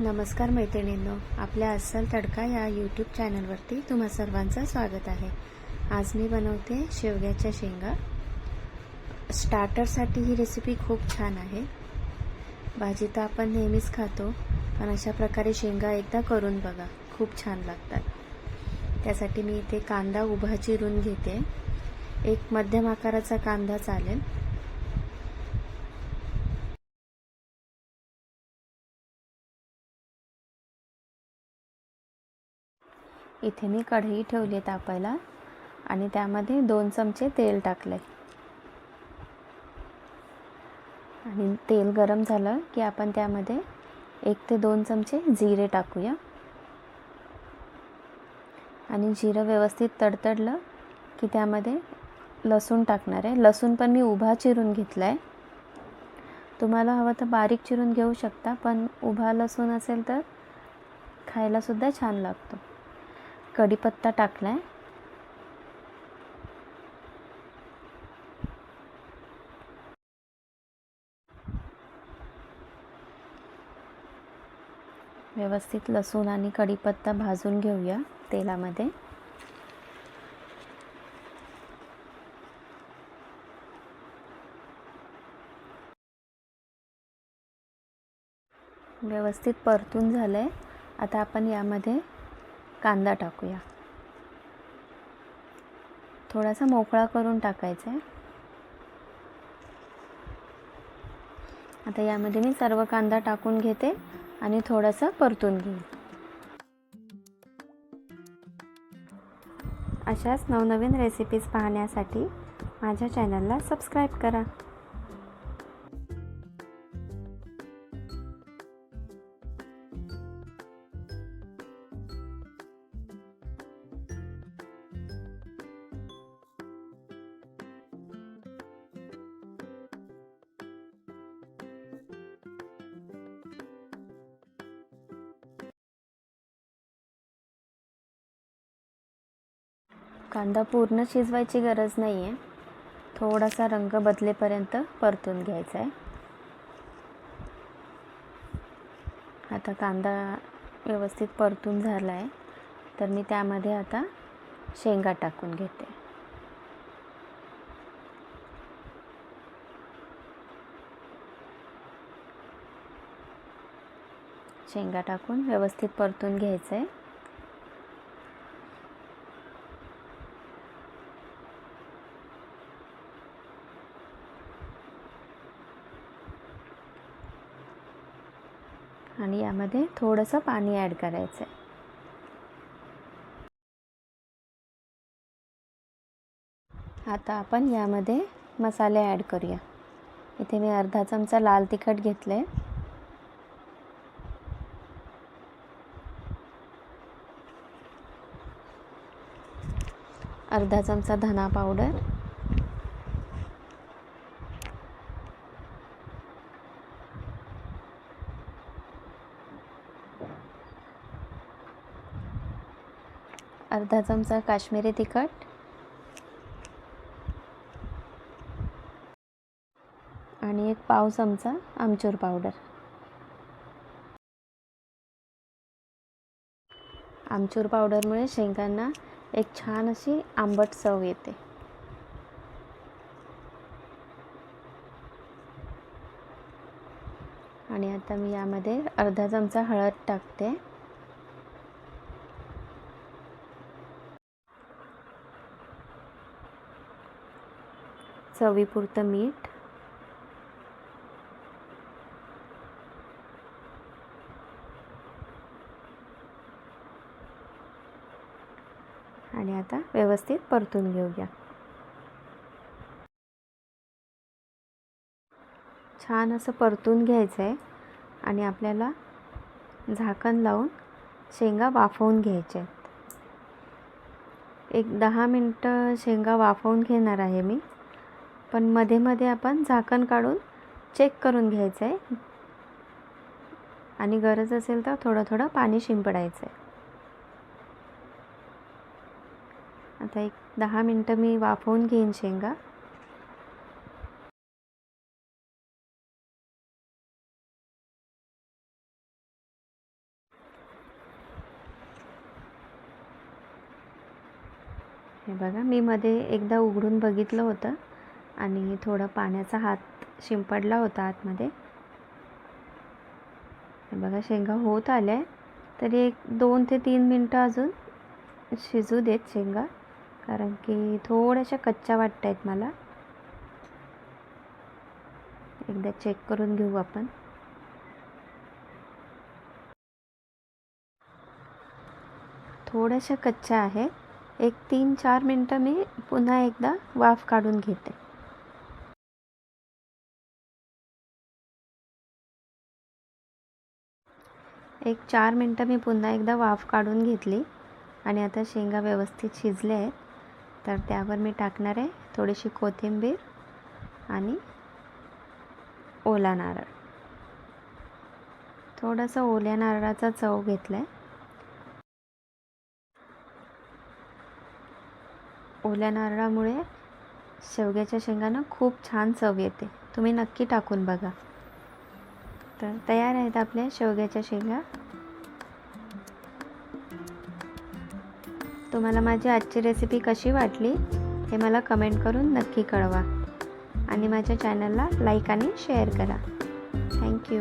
नमस्कार मैत्रिणींनो आपल्या अस्सल तडका या यूट्यूब चॅनलवरती तुम्हा सर्वांचं स्वागत आहे. आज मी बनवते शेवग्याच्या शेंगा. स्टार्टरसाठी ही रेसिपी खूप छान आहे. भाजी तर आपण नेहमीच खातो पण अशा प्रकारे शेंगा एकदा करून बघा खूप छान लागतात. त्यासाठी मी इथे कांदा उभा चिरून घेते. एक मध्यम आकाराचा कांदा चालेल. इथे मी कढई ठेवली आहे तापायला आणि त्यामध्ये दोन चमचे तेल टाकले आणि तेल गरम झालं की आपण त्यामध्ये एक ते दोन चमचे जिरे टाकूया. आणि जिरं व्यवस्थित तडतडलं की त्यामध्ये लसूण टाकणार आहे. लसूण पण मी उभा चिरून घेतला आहे तुम्हाला हवं तर बारीक चिरून घेऊ शकता पण उभा लसूण असेल तर खायलासुद्धा छान लागतो. कढीपत्ता टाकला आहे व्यवस्थित लसूण आणि कढीपत्ता भाजून घेऊया तेलामध्ये. व्यवस्थित परतून झालं आहे आता आपण यामध्ये कांदा टाकूया. थोडासा मोकळा करून टाकायचा आहे. आता यामध्ये मी सर्व कांदा टाकून घेते आणि थोडंसं परतून घेईन अशाच नवनवीन रेसिपीज पाहण्यासाठी माझ्या चॅनलला सबस्क्राईब करा. कांदा पूर्ण शिजवायची गरज नाही आहे थोडासा रंग बदलेपर्यंत परतून घ्यायचा आहे. आता कांदा व्यवस्थित परतून झाला आहे तर मी त्यामध्ये आता शेंगा टाकून घेते. शेंगा टाकून व्यवस्थित परतून घ्यायचं आहे आणि यामध्ये थोडंसं पाणी ॲड करायचं आहे. आता आपण यामध्ये मसाले ॲड करूया. इथे मी अर्धा चमचा लाल तिखट घेतलं आहे अर्धा चमचा धना पावडर. अर्धा चमचा काश्मीरी तिखट. आणि एक पाव चमचा आमचूर पावडर. आमचूर पावडरमुळे शेंगांना एक छान अशी आंबट चव येते. आणि आता मी यामध्ये अर्धा चमचा हळद टाकते. चवीपुरतं मीठ. आणि आता व्यवस्थित परतून घेऊया. छान असं परतून घ्यायचं आहे आणि आपल्याला झाकण लावून शेंगा वाफवून घ्यायच्या आहेत. एक दहा मिनटं शेंगा वाफवून घेणार आहे मी. पण मध्ये मध्ये आपण झाकण काढून चेक करून घ्यायचं आहे आणि गरज असेल तर थोडं थोडं पाणी शिंपडायचं आहे आता एक दहा मिनटं मी वाफवून घेईन शेंगा. हे बघा मी मध्ये एकदा उघडून बघितलं होतं. आणि थोडं पाण्याचा हात शिंपडला होता आतमध्ये. बघा शेंगा होत आल्या. आहे तरी एक दोन ते तीन मिनटं अजून शिजू देत शेंगा कारण की थोड्याशा कच्च्या वाटत आहेत मला. एकदा चेक करून घेऊ आपण. थोड्याशा कच्च्या आहेत. एक तीन चार मिनटं मी पुन्हा एकदा वाफ काढून घेते. एक चार मिनटं मी पुन्हा एकदा वाफ काढून घेतली आणि आता शेंगा व्यवस्थित शिजल्या आहेत. तर त्यावर मी टाकणार आहे थोडीशी कोथिंबीर आणि ओला नारळ. थोडंसं ओल्या नारळाचा चव घेतला आहे ओल्या नारळामुळे शेवग्याच्या शेंगांना खूप छान चव येते. तुम्ही नक्की टाकून बघा. तर तयार आहेत आपल्या शेवग्याच्या शेंगा. तुम्हाला माझी आजची रेसिपी कशी वाटली हे मला कमेंट करून नक्की कळवा. आणि माझ्या चॅनलला लाईक आणि शेअर करा. थँक्यू